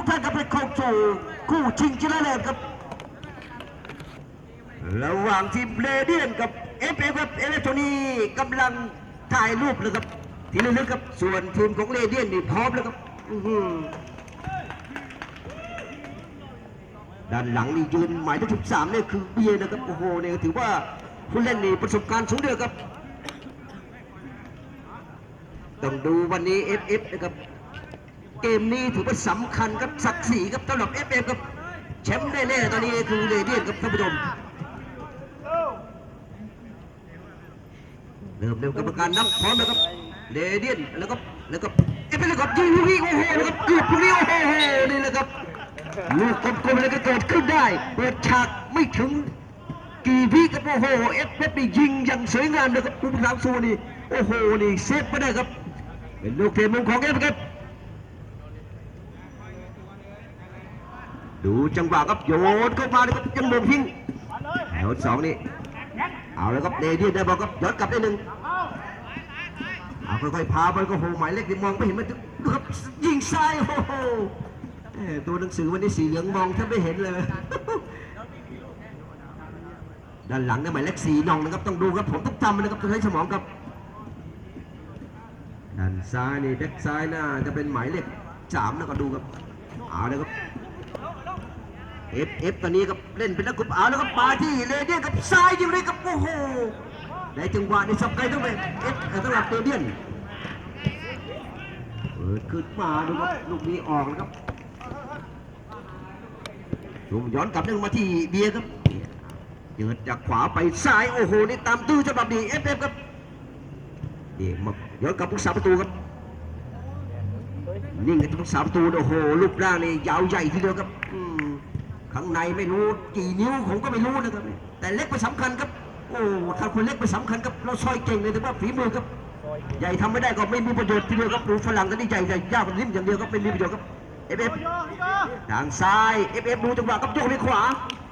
ทุกท่านครับไปเข้าสู่คู่ชิงชนะเลิศครับ ระหว่างทีมเรเดียนกับเอฟเอฟครับเอฟโทนีกำลังถ่ายรูปเลยครับ ทีละนึกครับส่วนทีมของเรเดียนนี่พร้อมแล้วครับด้านหลังนี่ยืนหมายเลขสิบสามเนี่ยคือเบียนะครับ โอ้โหเนี่ยถือว่าผู้เล่นนี่ประสบการณ์สูงเดียครับ ต้องดูวันนี้ FF นะครับ เกมนี้ถือว่าสำคัญครับศักดิ์ศรีครับสำหรับ FF ครับแชมป์แน่ๆตอนนี้คือเรเดียนครับท่านผู้ชมเริ่มเร็วกรรมการนั่งพร้อมแล้วครับเรเดียนแล้วก็แล้วก็เอฟเอฟครับยิงลูกนี้โอ้โหแล้วก็เกือบลูกนี้โอ้โหนี่แหละครับลูกกลมๆแล้วก็เกิดขึ้นได้เปิดฉากไม่ถึงกี่วิครับโอ้โหเอฟเอฟนี่ยิงอย่างสวยงามเลยครับผู้รักสูนี่โอ้โหนี่เซฟไม่ได้ครับเป็นลูกเตะมุมของเอฟครับ ดูจังหวะครับโยนเข้ามาเลยครับยังมงทิ้งแถวสองนี่เอาแล้วครับเดดี้ได้บอลครับย้อนกลับได้หนึ่งเอาค่อยๆพาไปก็โหหมายเลขนี่มองไม่เห็นมันดูครับยิงซ้ายโอ้โหตัวหนังสือวันนี้สีเหลืองมองแทบไม่เห็นเลยด้านหลังเนี่ยหมายเลขสีนองนะครับต้องดูครับผมต้องจำนะครับต้องใช้สมองครับด้านซ้ายนี่แบ็คซ้ายหน้าจะเป็นหมายเลขสามแล้วก็ดูครับเอาเลยครับ เอฟเอฟตอนนี้ครับเล่นเป็นนักกุบเอาแล้วครับมาที่เรเดียนกับซ้ายยิงเลยครับโอ้โหในจังหวะนี้สับไกลต้องเป็นเอฟสำหรับเรเดียนเปิดขึ้นมาดูครับลูกนี้ออกนะครับลุมย้อนกลับนึงมาที่เบียร์ครับเจิดจากขวาไปซ้ายโอ้โหนี่ตามตื้อฉบับนี้เอฟเอฟครับนี่มาย้อนกลับผู้สาประตูครับนิ่งกับผู้สาประตูโอ้โหรูปร่างนี่ยาวใหญ่ทีเดียวครับอืม ข้างในไม่รู้กี่นิ้วผมก็ไม่รู้นะครับ แต่เล็กไปสำคัญครับ โอ้ถ้าคนเล็กไปสำคัญครับเราซอยเก่งเลยแต่ว่าฝีมือครับ ใหญ่ทำไม่ได้ก็ไม่มีประโยชน์ทีเดียวครับดูฝรั่งก็นี่ใหญ่ใหญ่ยากนิ่มอย่างเดียวครับไม่มีประโยชน์ครับเอฟเอฟทางซ้ายเอฟเอฟดูจังหวะครับโยกไปขวา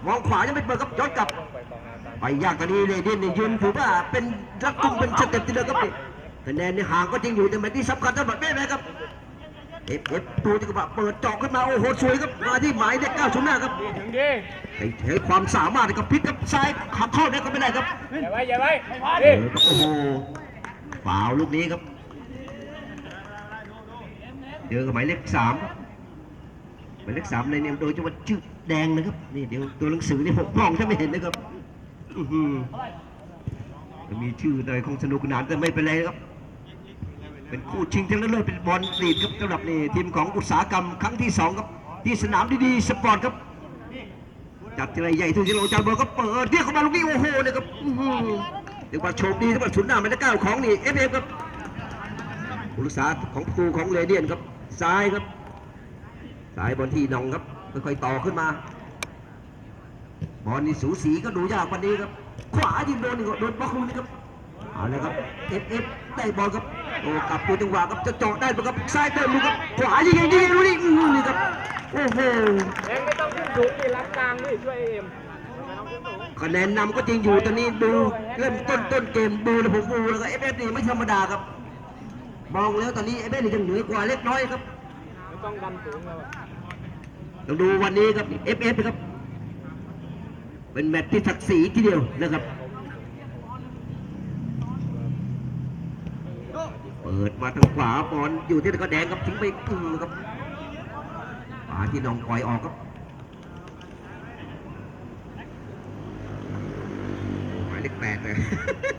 มองขวายังไม่เปิดครับย้อนกลับ ไปยากกว่านี้เลยเด่นนี่ยืนถือว่าเป็นรักกุมเป็นสเต็ปทีเดียวครับคะแนนในห่างก็จริงอยู่แต่แมตช์ที่สำคัญสำหรับแม่ไหมครับ เอฟเอฟดูจังหวะเปิดเจาะขึ้นมาโอ้โหสวยครับมาที่หมายเลขเก้าชุดหน้าครับถึงดิไอ้ใช้ความสามารถกับพลิกกับซ้ายขับเข้าได้ก็ไม่ได้ครับอย่าไว้อย่าไว้เอดิอครับโอ้โหฟาวลูกนี้ครับเจอกับหมายเลขสามครับหมายเลขสามในเนี่ยโดยจังหวัดชื่อแดงนะครับนี่เดี๋ยวตัวหนังสือนี่หกกล้องถ้าไม่เห็นนะครับอื้อหือจะมีชื่อแต่คงสนุกสนานแต่ไม่เป็นไรครับ เป็นคู่ชิงชนะเลิศเป็นบอลลีดครับสำหรับนี่ทีมของอุตสาหกรรมครั้งที่สองครับที่สนามดีๆสปอร์ตครับจัดทีไรใหญ่ที่ที่เราจานบอลก็เปิดเรียกเข้ามาลูกนี้โอ้โหเนี่ยครับอื้อหือเรียกว่าโชคดีสำหรับศูนหน้าหมายเลขเก้าวของนี่เอฟเอฟครับผู้รักษาของประตูของเรเดียนครับซ้ายครับซ้ายบอลที่นองครับค่อยๆต่อขึ้นมาบอลนี่สูสีก็ดูยากกว่านี้ครับขวายิงโดนนี่ก็โดนบล็อกลูกนี้ครับเอาเลยครับเอฟเอฟได้บอลครับ โอ้กลับตัวจังหวะครับจะเจาะได้ปะครับซ้ายเติมลูกครับขวายิงยิงยิงลูกนี้อื้อหือนี่ครับโอ้โหเอ็งไม่ต้องขึ้นสูงดิรับกลางดิช่วยเอ็มคะแนนนำก็จริงอยู่ตอนนี้ดูเริ่มต้นต้นเกมดูแล้วผมดูแล้วก็เอฟเอฟนี่ไม่ธรรมดาครับ มองแล้วตอนนี้เอฟเอฟนี่ยังเหนือกว่าเล็กน้อยครับไม่ต้องดันสูงแล้วต้องดูวันนี้ครับเอฟเอฟครับ เป็นแมตช์ที่ศักดิ์ศรีทีเดียวนะครับ ปิดมาทางขวาบอลอยู่ที่ตะกแดงครับทิ้งไปกึ่งครับขวาที่น้องปล่อยออกครับหมายเลขแปดเลย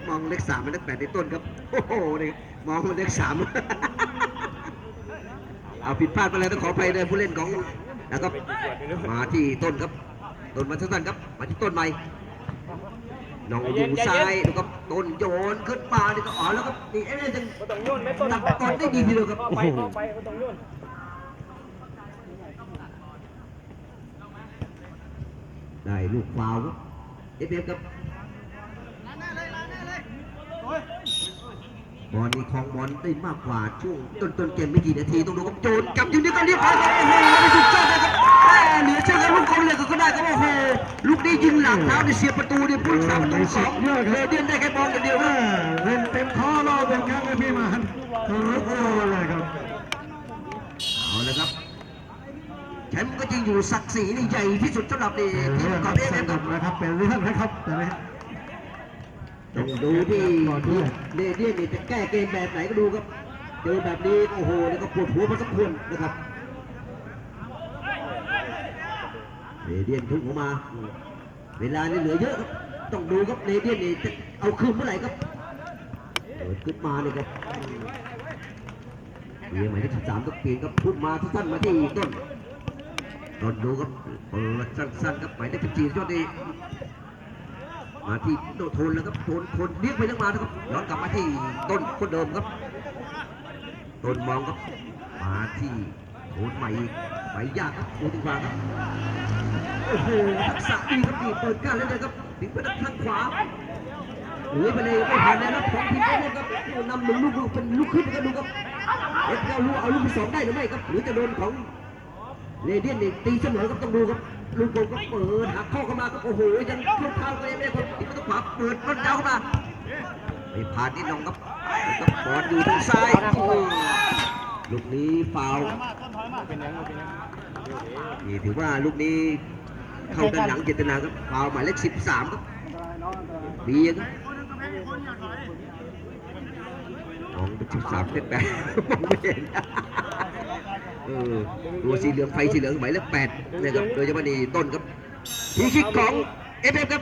มองเลขสามเป็นเลขแปดในต้นครับโอ้โหนี่มองเป็นเลขสามเอาผิดพลาดไปแล้วต้องขออภัยเลยผู้เล่นของนะครับมาที่ต้นครับต้นมาสั้นๆครับมาที่ต้นใหม่ น้องอยู่ซ้ายดูครับต้นโยนขึ้นมานี่ก็อ๋อแล้วก็นี่เอ๊ะยังก็ต้องโยนไม่ต้นตัดต้นได้ดีทีเดียวครับเข้าโอ้ไปโหเข้าไปก็ต้องโยนได้ลูกฟาวล์ครับเอฟเอฟครับบอลนี่คลองบอลได้มากกว่าช่วงต้นต้นๆเกมไม่กี่นาทีต้องดูครับโจนกลับอยู่นี่ก็เรียบร้อยครับโอ้โหไม่สุดย ลูกนี้ยิงหลังเท้าในเสียประตูเนี่ยผู้สาประตูสองเลเดียนได้แค่บอลกันเดียวครับเล่นเต็มข้อรอบเป็นครั้งเลยพี่มันโอ้โหเลยครับเอาละครับแชมป์ก็จริงอยู่ศักดิ์ศรีนี่ใหญ่ที่สุดสำหรับนี่เป็นทีมเรื่องของเอฟสเอฟนุกนะครับเป็นเรื่องนะครับแต่ไหมต้องดูที่ก่อนด้วยเนเดียนนี่จะแก้เกมแบบไหนก็ดูครับเจอแบบนี้โอ้โหนี่ก็ปวดหัวพอสมควรนะครับ เนเดียนทุ่งออกมา เวลานี่เหลือเยอะครับ ต้องดูครับเนเดียนนี่จะเอาคืนเมื่อไหร่ครับเปิดขึ้นมาเลยครับเบียร์หมายเลขสามก็เปลี่ยนครับพุ่งมาสั้นๆมาที่ต้นต้นดูครับเปิดสั้นๆครับหมายเลขสิบสี่ยอดดีมาที่โดโทนแล้วครับโทนโทนเรียกไปเรียกมานะครับย้อนกลับมาที่ต้นคนเดิมครับ ต้นมองครับมาที่โทนใหม่อีกไปยากครับโทนดีกว่าครับ โอ้โหทักษะดีครับดีเปิดก้ารเล่นเลยครับถึงไปทางขวาเหลือไปเลยไม่ผ่านแนวรับของทีมเอฟครับโอ้นำหนึ่งลูกเป็นลูกขึ้นกันดูครับเอฟเอาลูกเอาลูกที่สองได้หรือไม่ครับ หรือจะโดนของเลเดียนนี่ตีเสมอครับต้องดูครับลูกโป่งก็เปิดหักข้อเข้ามาครับโอ้โหยังเข้าเท้าก็ยังไม่ได้คนทีมก็ต้องขวาเปิดรถยาวเข้ามาไม่ผ่านนิดนองครับก็บอลอยู่ทางซ้ายโอ้ลูกนี้ฟาวล์เป็นยังเป็นยังนี่ถือว่าลูกนี้ เข้าด้านหลังเจตนาครับฟาวล์หมายเลขสิบสามครับดีครับมองเป็นสิบสามเป็นแปดมองไม่เห็นเออตัวสีเหลืองไฟสีเหลืองหมายเลขแปดนะครับโดยเฉพาะนี่ต้นครับทีคิกของเอฟเอฟครับ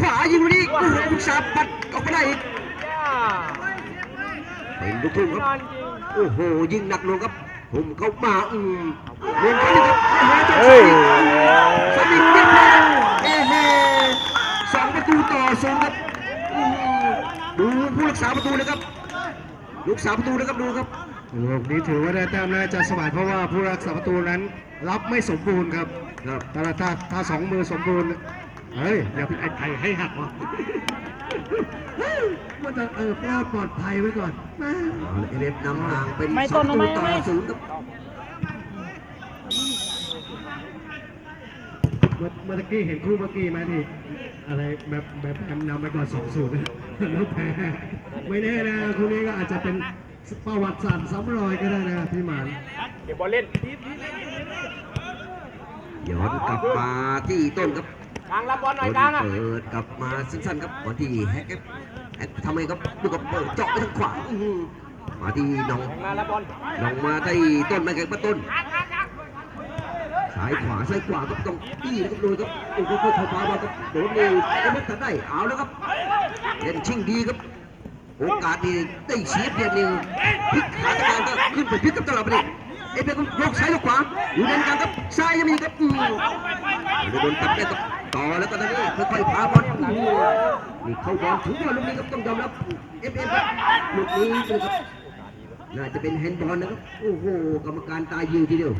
ขวายิงลูกนี้โอ้โหลูกสามปัดออกไปได้อีกย่าเป็นลูกทุ่งครับนอนจริงโอ้โหยิงหนักหน่วงครับผมเข้ามาอืมเล่นกันครับโอ้โหเฮ้ย สมิงเรียบร้อยโอ้โหสองประตูต่อศูนย์ครับอื้อหือดูผู้รั กษาประตูนะครับ ลูกษาประตูนะครับดูครับลูกนี้ถือว่าได้แต้มแล้วจะสมัยเพราะว่าผู้รักษาประตูนั้น รับไม่สมบูรณ์ครับครับแต่ละถ้าถ้าสองมือสมบูรณ์เฮ้ยอย่าเป็นไอ้ไข่ให้หักวะมันจะเออปลอดปลอดภัยไว้ก่อนแม่เอเลฟนำห่างเป็นไม่สต้องนประตูทำไมต่อไม่ศูนย์ครับ มื่อเมื่อกี้เห็นคู่เมื่อกี้ไหมที่อะไรแบบแบบแอมนำไปก่อนสองศูนย์แล้วแพ้ไม่แน่นะคู่นี้ก็อาจจะเป็นประวัติศาสตร์ซ้ำรอยก็ได้นะพี่หมานเก็บบอลเล่นย้อนกลับมาที่ต้นครับกลางรับบอลหน่ต้อยนกลางอะเปิดกลับมาสั้นๆครับก่อนที่แฮกครับแฮกทำไงครับดูกับเปิดเจาะไปทางขวาอื้อหือมาที่น้องแข่งมารับบอลลงมาที่ต้นไม้แก่ประต้น ซ้ายขวาซ้ายขวาก็ต้องอี้นะครับโดยครับโอ้โหเข้าขวาบอลครับโดนนี่ก็ไม่ทันได้เอาแล้วครับเล่นชิงดีครับโอกาสนี่ได้เฉียบเดียวนี่พลิกขาตะการก็ขึ้นไปพลิกกับตลอดไปเลยเอฟเอก็ยกซ้ายยกขวาอยู่ในกางครับซ้ายยังมีครับอืมโดนตัดได้ครับต่อแล้วก็ตอนนี้ค่อยๆพาบอลอืมนี่เข้าบอลถึงบอลลูกนี้ครับต้องยอมรับเอฟเอครับลูกนี้นะครับน่าจะเป็นแฮนด์บอลนะครับโอ้โหกรรมการตายยิงทีเดียว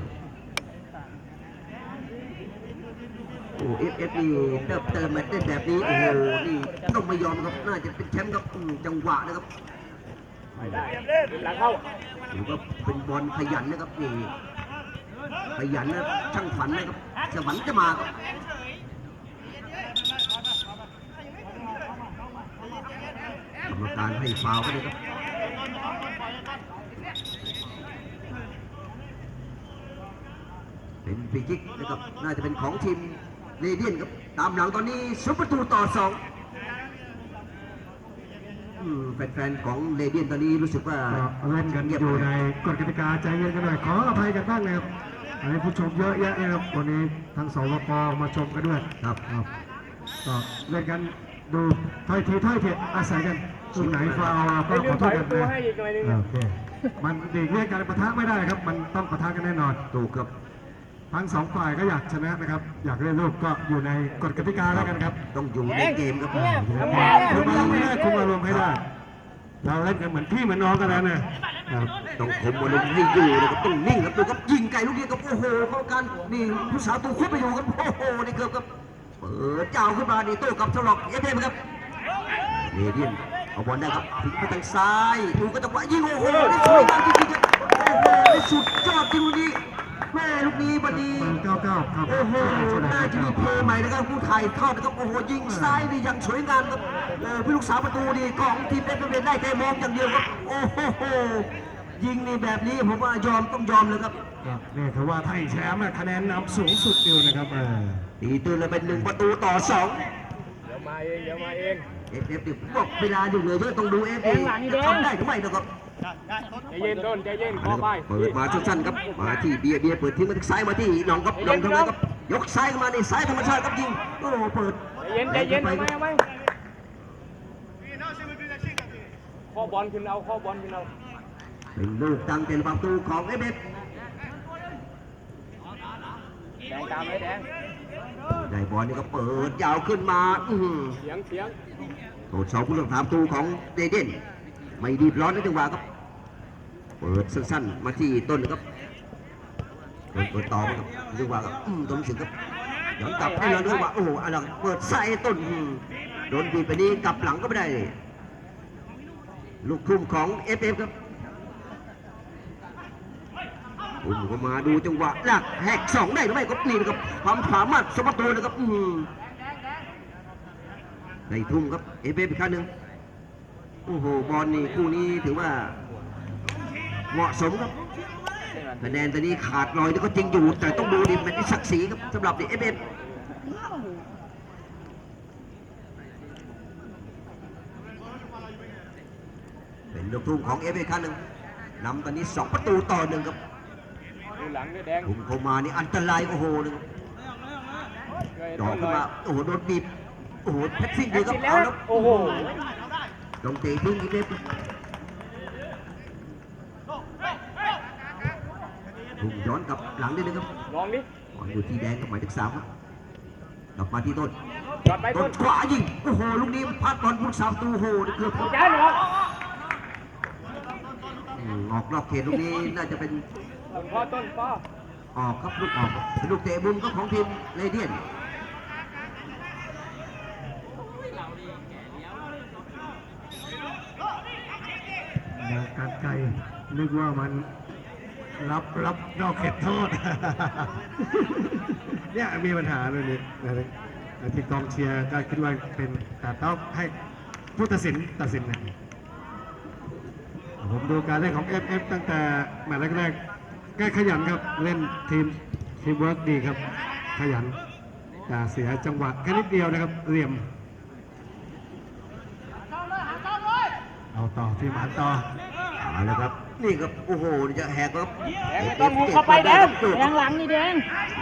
โอ้เอฟเอฟนี่เติมเติมมาเต้นแบบนี้โอ้โหนี่ต้องไม่ยอมครับน่าจะเป็นแชมป์ครับอืมจังหวะนะครับไม่ได้หลังเข้าถือว่าเป็นบอลขยันนะครับนี่ขยันนะช่างฝันนะครับสวรรค์จะมาครับกรรมการให้ฟาวล์ไปเลยครับเป็นฟรีคิกนะครับน่าจะเป็นของทีม เรเดียนครับตามหลังตอนนี้สุประตูต่อสองอืมแฟนๆของเรเดียนตอนนี้รู้สึกว่าก็เล่นกันอยู่ในกฎกติกาใจเย็นกันหน่อยขออภัยกันบ้างนะครับอันนี้ผู้ชมเยอะแยะนะครับวันนี้ทั้งสวปมาชมกันด้วยครับครับก็เล่นกันดูถ้อยทีถ้อยเทีอาศัยกันตรงไหนฟาวล์ก็ไม่ลืขอมโทปล่ษอยกันตัวนะให้อีกหน่อยนึงโอเคมันเด็กเรียกการประทะไม่ได้ครับ มันต้องประทะกันแน่นอนถูกครับ ทั้งสองฝ่ายก็อยากชนะนะครับ อยากเล่นลูกก็อยู่ในกฎกติกาแล้วกันครับต้องอยู่ในเกมครับคุมอารมณ์ให้ได้คุมอารมณ์ให้ได้เราเล่นกันเหมือนพี่เหมือนน้องกันแล้วนะครับต้องคมอารมณ์ให้อยู่นะครับต้องนิ่งครับดูครับยิงไก่ลูกนี้ครับโอ้โหเข้ากันนี่ผู้สาวตัวคุดไปอยู่ครับโอ้โหนี่เกือบครับเปิดเจ้าขึ้นมานี่โต้กลับทะลอกเอฟเอ็มครับเรเดียนเอาบอลได้ครับพลิกไปทางซ้ายดูก็จังหวะยิงโอ้โหนี่สวยงามจริงๆครับโอ้โหนี่สุดยอดจริงลูกนี้ แม่ลูกนี้บัดนี้เบอร์เก้าเก้าครับโอ้โหน่าจะมีเพลย์ใหม่นะครับผู้ถ่ายทอดนะครับโอ้โหยิงซ้ายนี่ยังสวยงามครับเออพี่ลูกสาวประตูนี่ของทีมเอฟเอได้แต่มองอย่างเดียวครับโอ้โหยิงนี่แบบนี้ผมว่ายอมต้องยอมเลยครับก็นี่ถือว่าไทยแชมป์อะคะแนนนำสูงสุดอยู่นะครับเออตีตื้นเลยเป็นหนึ่งประตูต่อสองเดี๋ยวมาเองเดี๋ยวมาเองเอฟเอฟดิบอกเวลาอยู่เหลือเยอะต้องดูเอฟดีจะทำได้หรือไม่นะครับใจ เย็นต้นใจเย็นขอไปเปิดมาสั้นๆครับมาที่เบียเบียเปิดทิ้งมาที่ซ้ายมาที่หน้องครับหน้องทำไงครับยกซ้ายเข้ามานี่ซ้ายธรรมชาติครับยิงโอ้โหเปิดใจเย็นใจเย็นไปเอาไหมเอาไหมข้อบอลขึ้นเอาข้อบอลขึ้นเอาเป็นลูกตั้งเต็มประตูของเอเอฟแดงตามเลยแดงได้บอลนี่ก็เปิดยาวขึ้นมาเสียงเสียงโดดเสาผู้รักษาประตูของเดเดนไม่รีร้อนนจังหวะครับ เปิดสั้นๆ มาที่ต้นครับเปิดเปิดต่อครับจังหวะครับอืมต้นสิงครับย้อนกลับให้เราด้วยว่าโอ้โหอะไรเปิดใส่ต้นโดนบีบไปนี้กลับหลังก็ไม่ได้ ลูกทุ่มของเอฟเอฟครับอุ้มเข้ามาดูจังหวะลากแหกสองได้หรือไม่ครับนี่นะครับความสามารถสมบัตินะครับอืมได้ทุ่มครับเอฟเอฟอีกครั้งหนึ่งโอ้โหบอลนี่คู่นี้ถือว่า เหมาะสมครับคะแนนตอนนี้ขาดลอยนี่ก็จริงอยู่ แต่ต้องดูดิมันที่ศักดิ์ศรีครับสำหรับเอฟเอฟเป็นลูกทุ่มของเอฟเอครั้งหนึ่งนำตอนนี้สองประตูต่อหนึ่งครับดูหลังด้วยแดงทุ่มเข้ามานี่อันตรายโอ้โหหนึ่งช่วยจ่อต้นหขึ้นน่อยมาโอ้โหโดนบีบโอ้โหเพชรซิ่งแดดีงครับติดแล้เอาวแล้วโอ้โหต้องเตะทิ้งอีกเล็บ ทุ่มย้อนกลับหลังนิดนึงครับลองดิบอลอยู่ที่แดงกับหมายเลขสามครับกลับมาที่ต้นจอดไปต้ต้นนขวายิงโอ้โหลูกนี้มันพลาดบอลพุทธสามประตูโอ้โหเกือบแจ้หนออืมออกนอกเขตลูกนี้น่าจะเป็นต้นพ่อต้นพ่อออกครับลูกออกเป็นลูกเตะมุมก็ของทีมเรเดียน อย่างการไกลนึกว่ามัน รับรับนอกเขตโทษ เนี่ยมีปัญหาเลยนี่นะที่กองเชียร์ก็คิดว่าเป็นแต่ต้องให้ผู้ตัดสินตัดสินนะผมดูการเล่นของ FF ตั้งแต่แมตช์แรกๆก็ขยันครับเล่นทีมทีมเวิร์กดีครับ ขยันแต่เสียจังหวะแค่นิดเดียวนะครับเหลี่ยมเอาต่อที่หมานต่อเอาละครับ นี่ครับโอ้โหจะแหกครับแดงไม่ต้องหุกเข้าไปแดงโดดแดงหลังนี่แดง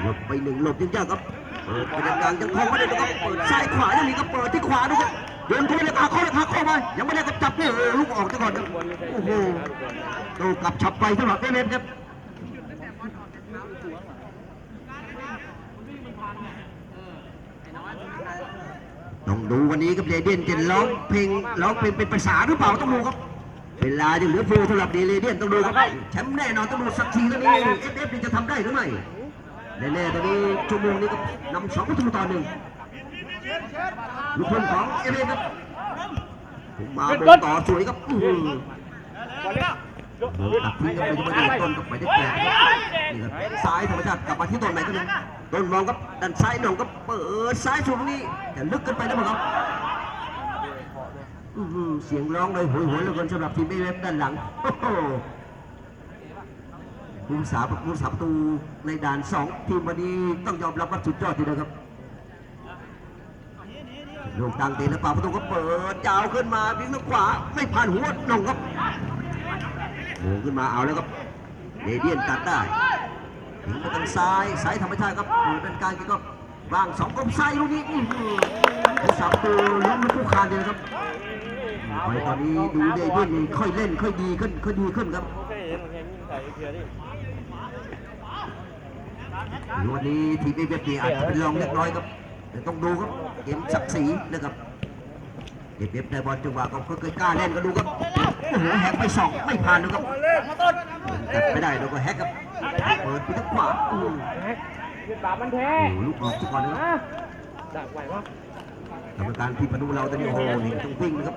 หลบไปหนึ่งหลบยังยากครับเปิดไปกลางๆยังคงไม่ได้นะครับเปิดซ้ายขวายังมีก็เปิดที่ขวาด้วยครับเดินทุนเลยพาเข้าเลยพาเข้ามายังไม่ได้ก็จับเนี่ยลูกออกซะก่อนครับบอลไม่ใช่โอ้โหนะทุกคนโตกลับฉับไปสำหรับเอเมนครับต้องดูวันนี้ครับเรเดียนจะร้องเพลงร้องเพลงเป็นภาษาหรือเปล่าต้องดูครับ เวลายังเหลือเฟือสำหรับเรเดียนต้องดูครับแชมป์แน่นอนต้องดูสักทีแล้วนี่เอฟเอฟจะทำได้หรือไม่แน่ๆตอนนี้ชั่วโมงนี้ก็นำสองประตูต่อหนึ่งลูกคนของเอฟเอฟครับผมมาบอลต่อสวยครับอื้อหือบอลเล่นโดนตัดทิ้งกันไปยังไม่ได้ต้นกับไปได้แปดครับนี่ครับซ้ายธรรมชาติกลับมาที่ต้นไหนก็นึงต้นมองครับด้านซ้ายหน่องก็เปิดซ้ายสูงนี่แต่ลึกเกินไปนะพวกเขาอื้อหือ เสียงร้องเลยโหยหวนเหลือกินสำหรับทีมเอเวฟด้านหลังผู้สาผู้สาประตูในด่านสองทีมวันนี้ต้องยอมรับว่าสุดยอดทีเดียวครับลูกดังตะแล้วป่าประตูก็เปิดยาวขึ้นมาวิ่งทางขวาไม่ผ่านหัวน่องครับโผล่ขึ้นมาเอาแล้วครับเรเดียนตัดได้ถึงไปทางซ้ายซ้ายธรรมชาติครับโอ้เป็นการก็วางสองกลมซ้ลูกนี้ผู้สามตัวลุ้นลูกผู้คานเลยนะครับ ไปตอนนี้ดูเรเดียนนี่ค่อยเล่นค่อยดีขึ้นค่อยดีขึ้นครับวันนี้ทีมเอเวฟนี่อาจจะเป็นรองเล็กน้อยครับแต่ต้องดูครับเกมศักดิ์ศรีนะครับเอเวฟในบอลจังหวะก็เคยกล้าเล่นก็ดูครับโอ้โหแฮกไปสองไม่ผ่านนะครับแต่ไม่ได้เราก็แฮกครับเปิดไปทางขวาโอ้โหลูกออกซะก่อนนะครับดักไหววะกรรมการที่มาดูเราตอนนี้โอ้โหนี่ต้องวิ่งนะครับ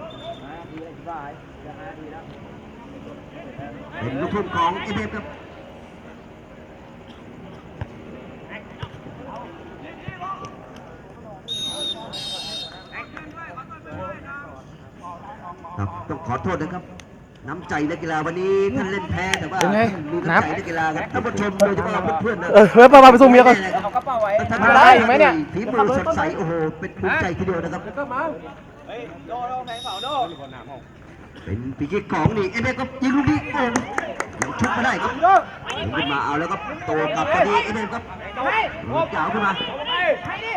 เป็นลูกทุ่มของเอเฟครับครับต้องขอโทษนะครับน้ำใจนักกีฬาวันนี้ท่านเล่นแพ้แต่ว่าเป็นไงมีนัน้ำบใจนักกีฬาครับท่านผู้ชมโดยเฉพาะเพื่อนๆนะเออเฮ้ยป้าไปส่งเมียก่อนเอากระเป๋าไว้ท่านทำได้อีกไหมเนี่ยฝีมือสดใสโอ้โหเป็นภูมิใจทีเดียวนะครับก็มาเฮ้ยโดโดแพงเผาโดเป็นปีกิกของนี่เอเมก็ยิงลูกนี้โอ้ยชุบมาได้ครับยิงขึ้นมาเอาแล้วก็โตกลับพอดีเอเมครับไปลูกยาวขึ้นมา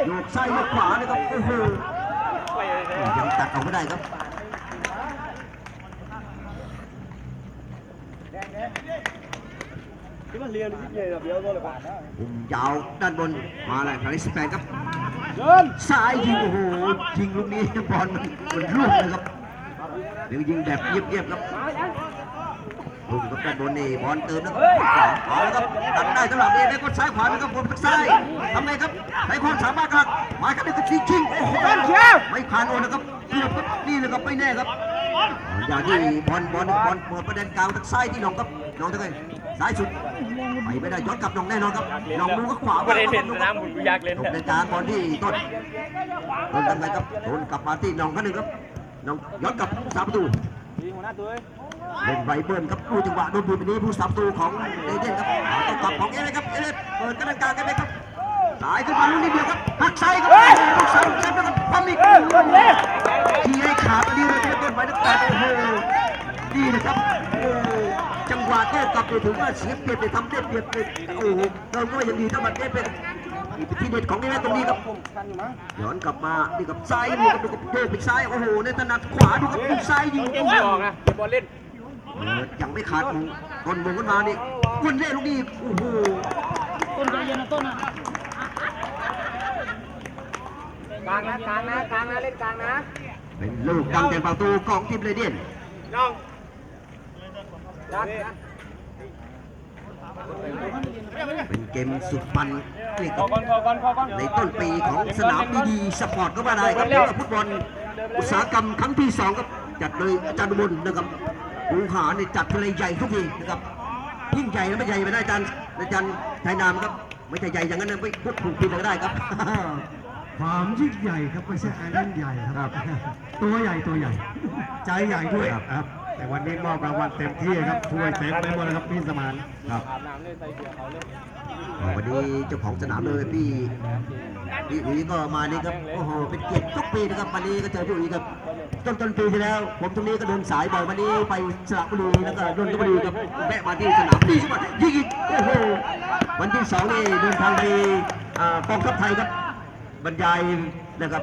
โยกซ้มาขวานะครับโอ้โหยังตัดออกไม่ได้ครับที่มันเรี ยนที่เรียนแบบเดียวก็เลยผ่านนะมุมยาวด้านบนมาเลยครั้งที่สิบแปดครับเดินซ้ายยิงโอ้โหยิงลูกนี้บอลมันมันร่วงเลยครับเดี๋ยวยิงแบบเงียบๆครับลูกกับด้านบนนี่บอลเติมนะครับเอาแล้วครับตัดได้สำหรับเอเมก็ซ้ายขวานะครับบนซ้ายทำไงครับใช้ความสามารถครับหมายครับนี่ก็ชิงชิงโอ้โหไม่ผ่านโอนนะครับเกือบครับนี่เลยครับไม่แน่ครับอย่างที่บอลบอลบอลบอลประเด็นกลางทางซ้ายที่น้องครับน้องทั้งไงซ้ายสุด ไปไม่ได้ย้อนกลับน้องแน่นอนครับน้องมูก็ขวาไม่ได้เล่นสนามบุญกูอยากเล่นตกในกลางบอลที่ต้นต้นทำไงครับโดนกลับมาที่น้องคนหนึ่งครับน้องย้อนกลับสามประตูยิงหัวหน้าตัวเล่นไบเบิร์นครับดูจังหวะโดนบูมนี้ผู้สามประตูของเอเดนครับต้องกลับของเอเลยครับเอเลยเปิดกระดานกลางกันเลยครับสายขึ้นมาลูกนิดเดียวครับหักซ้ายครับลูกสามเจ็บแล้วครับปั๊มอีกทีให้ขาดดีเลยที่ต้นไม้นักแปดโอ้โหดีนะครับ โอ้โหจังหวะโต้กลับไปถึงว่าเสียเปรียบไปทำได้เปรียบไปโอ้โหเราก็ยังดีถ้ามันได้เป็นที่เด็ดของเอเลยตรงนี้ครับย้อนกลับมานี่กับซ้ายดูกับดูกับโยกไปซ้ายโอ้โหในถนัดขวาดูกับดูซ้ายยิงเกโอ้มโหบอลนะเกมบอลเล่นเปิดยังไม่ขาดมงต้นมงขึ้นมานี่วนเล่ลูกนี้โอ้โหต้นใจเย็นนะต้นนะกลางนะกลางนะกลางนะเล่นกลางนะเป็นลูกดังแต่ประตูของทีมเรเดียนน้องดันนะ เป็นเกมสุดมันนี่พคอรับก่อนพอก่อนพอก่อนในต้นปีของสนามดีๆสปอร์ตก็ว่าได้ครับเรียกว่าฟุตบอลอุตสาหกรรมครั้งที่สองครับจัดโดยอาจารย์อุบลนะครับภูหาเนี่ยจัดทะเลใหญ่ทุกทีนะครับยิ่งใหญ่แล้วไม่ใหญ่ไม่ได้อาจารย์อาจารย์ไทยนามครับไม่ใช่ใหญ่อย่างนั้นนะไม่พูดถูกผิดก็ได้ครับความยิ่งใหญ่ครับไม่ใช่อันนั้นใหญ่ครับ ตัวใหญ่ตัวใหญ่ ใจใหญ่ด้วยครับ แต่วันนี้มอบรางวัลเต็มที่ครับช่วยเต็มไปหมดเลยครับพี่สมานครับอาบน้ำเลยใส่เสื้อเขาเลยวันนี้เจ้าของสนามเลยพี่พี่อุ๋ยก็มานี่ครับโอ้โหเป็นเกียรติทุกปีนะครับวันนี้ก็เจอพี่อุ๋ยครับต้นต้นปีที่แล้ว ผมตรงนี้ก็เดินสายบ่อยวันนี้ไปสระบุรีแล้วก็นนทบุรีครับแวะมาที่สนามดีใช่ไหมยิงอีกโอ้โหวันที่สองนี่เดินทางไปอ่ากองทัพไทยครับบรรยายนะครับ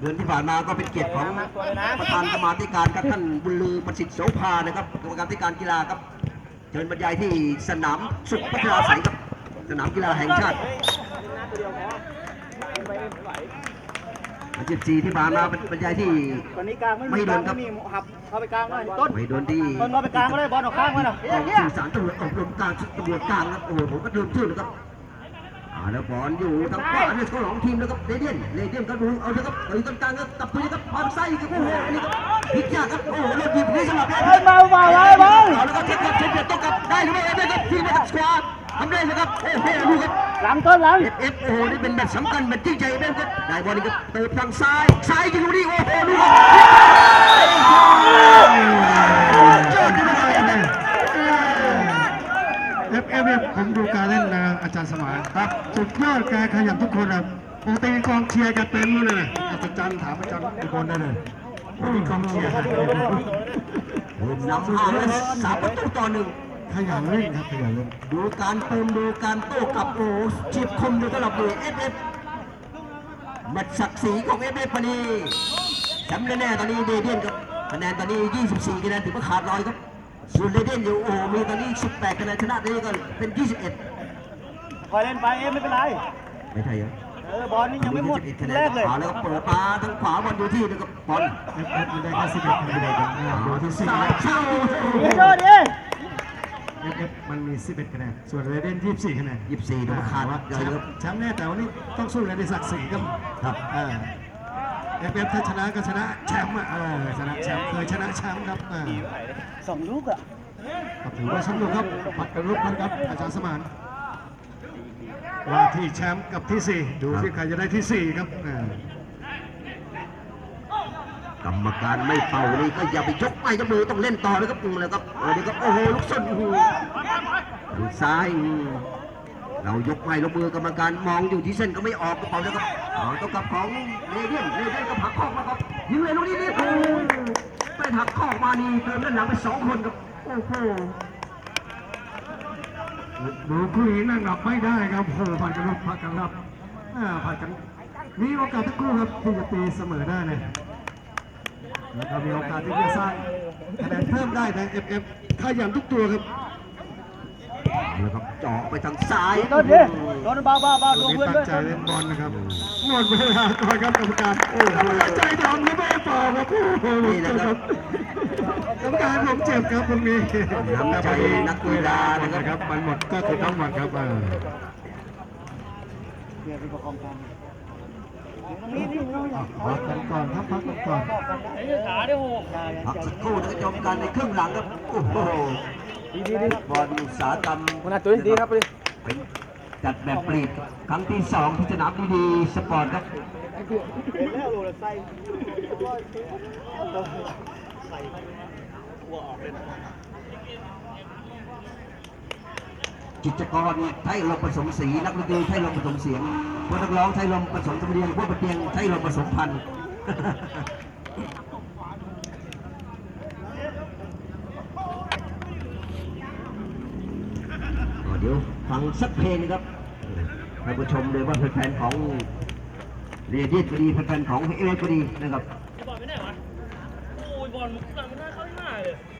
เดือนที่ผ่านมาก็เป็นเกียรติของประธานกรรมาธิการครับท่านบุญลือประสิทธิ์โสภานะครับกรรมการธิการกีฬาครับเชิญบรรยายที่สนามสุขพัฒนาสัยครับสนามกีฬาแห่งชาติหน้าตัวเดียวพอไปไหววันที่สี่ที่ผ่านมาเป็นบรรยายที่ตอนนี้กลางไม่ไม่มีโดกลางนครับไม่มีหับเข้าไปกลางหน่อยต้นไม่โดนที่ต้นเข้าไปกลางก็ได้บอลออกข้างไว้หน่อยกองสื่อสารตำรวจอบรมการตำรวจกลางครับโอ้โหผมก็ลืมชื่อนะครับอ่า แล้วบอลอยู่ทางขวาเนี่ยเขาหลองทีมแล้วครับเรเดียนเรเดียนก็ดูเอาเลยครับไปกันกลางครับตับไปครับบอลไส้ครับโอ้โหนี่ครับพลิกยากครับโอ้โหเริ่มหยิบนี่สำหรับเฮ้ยเบาเบาเบาเบาเอาแล้วครับเช็คครับเช็คเด็ดต้องกลับได้หรือไม่ได้ครับทีมมาจากสควอตทำได้ไหมครับโอ้โหดูครับหลังต้นหลังเอฟเอฟโอ้โหนี่เป็นแมตช์สำคัญแมตช์ที่ใจแม่นครับได้บอลนี่ครับเติมทางซ้ายซ้ายยิงลูกนี้โอ้โหดูครับยอดจริงๆเลย เอฟเอฟเนี่ยผมดูการเล่นนะอาจารย์สมานครับสุดยอดแกขยันทุกคนนะปกติกองเชียร์แกเต็มเลยนะอาจารย์ถามอาจารย์อุบลได้เลยปกติกองเชียร์นำห่างเลยสามประตูต่อหนึ่งขยันเล่นครับขยันเล่นดูการเติมดูการโต้กลับโอ้โหเฉีบคมดูตลอดเลยเอฟเอฟแมตช์ศักดิ์ศรีของเอฟเอฟพอดีแชมป์แน่ๆตอนนี้เดเดียนครับคะแนนตอนนี้ 24คะแนนถือว่าขาดลอยครับ ส่วนเดเดียนอยู่โอ้โหมีตอนนี้ 18คะแนนชนะได้ก็เป็น 21คอยเล่นไปเอ็มไม่เป็นไร ไม่ใช่เหรอเออบอลนี่ยังไม่หมด21คะแนแรนกเลยขวาแล้วก็เปิดมาทางขวาบอลอยู่ที่นะครับบอลเอฟเอฟมันได้แค่สิบเอ็ดคะแนนครับดูที่สี่สายเข้าเดี๋ยวโดนดิเอฟเอฟมันมีสิบเอ็ดคะแนน ส่วนเรเดนยี่สิบสี่คะแนน24ถือว่าขาดว่าใหญ่ครับแชมป์แน่แต่วันนี้ต้องสู้กันในศักดิ์ศรีครับ ครับ เอฟเอฟถ้าชนะก็ชนะแชมป์อะเออชนะแชมป์เคยชนะแชมป์ครับเออสองลูกอะก็ถือว่าสนุกครับผัดกันลุกกันครับอาจารย์สมานว่าที่แชมป์กับที่สี่ดูที่ใครจะได้ที่สี่ครับเออกรรมการไม่เป่านี่ก็อย่าไปยกไม้ยกมือต้องเล่นต่อนะครับอืมแล้วก็เออนี่ก็โอ้โหลูกส้นอื้อหือดูซ้ายอืม เรายกไม้ยกมือกรรมการมองอยู่ที่เส้นก็ไม่ออกกระเป๋าแล้วครับเอาต้องกับของเลเดียนเลเดียนก็หักข้อมาครับยิงเลยลูกนี้นี่โอ้โหเป็นหักข้อมานี่เติมด้านหลังไปสองคนครับโอ้โหดูคู่นี้นั่งหลับไม่ได้ครับโอ้โหผัดกันลุกผัดกันรับอ่าผัดกันมีโอกาสทั้งคู่ครับที่จะตีเสมอได้เลยแล้วก็มีโอกาสที่จะสร้างคะแนนเพิ่มได้ใน FF ขยันทุกตัวครับ แล้วครับเจาะไปทางซ้ายโดนดิโดนเบาเบาเบาตัดูวนี้เพื่อนตั้ด้วงยใจเล่นบอลนะครับ หมดเวลาก่อนครับกรรมการโอ้โหใจดำหรือไม่เปล่าครับโอ้โหผมเจ็บครับ กรรมการผมเจ็บครับตรงนี้น้ำใจนักกีฬานะครับครับ มันหมดก็คือต้องหมดครับเออเนี่ยเป็นประคองกันพักกันก่อนครับพักกันก่อน ไอ้ขาเดี๋ยวหกพักสักครู่นะชมกันในครึ่งหลังครับ โอ้โห ดีดีดีบอลอุตสาหกรรมคุณอาตุ้ยดีครับดิเป็นจัดแบบปลีกครั้งที่สองที่สนามดีๆสปอร์ตครับแล้วโรลไส้กิจกรเนี่ยไทยลมผสมสีนักดนตรีไทยลมผสมเสียงพวกนักร้องไทยลมผสมสำเนียงพวกประเตียงไทยลมผสมพันธุ์ ก็เดี๋ยว ฟังสักเพลงนะครับท่านผู้ชมเลยว่าแฟนของเรียดี้ก็ดีแฟนของเอเวก็ดีนะครับบอลไม่ได้หรอโอ้ยบอลมุกตา